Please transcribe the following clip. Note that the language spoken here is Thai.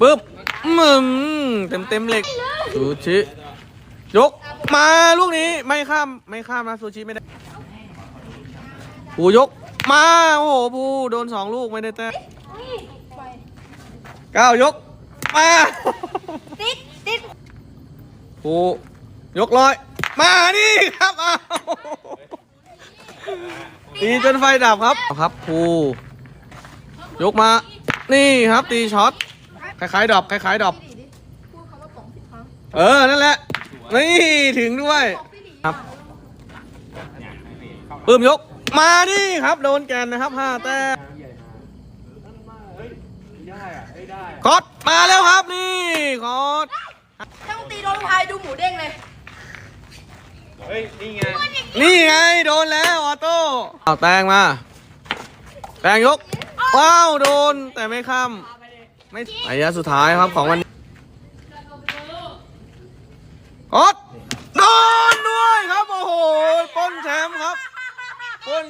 ปึ๊บมึมเต็มเต็มๆเหล็กซูชิยกมาลูกนี้ไม่ข้ามไม่ข้ามนะซูชิไม่ได้ปูยกมาโอ้โหปูโดนสองลูกไม่ได้แต้มก้าวยกมาติดติดปูยกลอยมานี่ครับเอาตีจนไฟดับครับเอาครับปูยกมา นี่ครับตีช็อต คล้ายๆดรอปคล้ายๆดรอปพูดคำว่าป๋องสิบครั้งเออ นั่นแหละ นี่ถึงด้วยครับ ปื้มยก มานี่ครับ โดนแกนนะครับห้าแต้มคอสมาแล้วครับนี่คอสช่างตีโดนพายดูหมูเด้งเลยนี่ไงโดนแล้วออโต้เอาแตงมา แตงยก ว้าว โดนแต่ไม่ข้ามไไม่ยะสุดท้ายครับของวันนี้อตโดนด้วยครับ โอ้โหป้นแชมป์ครับปน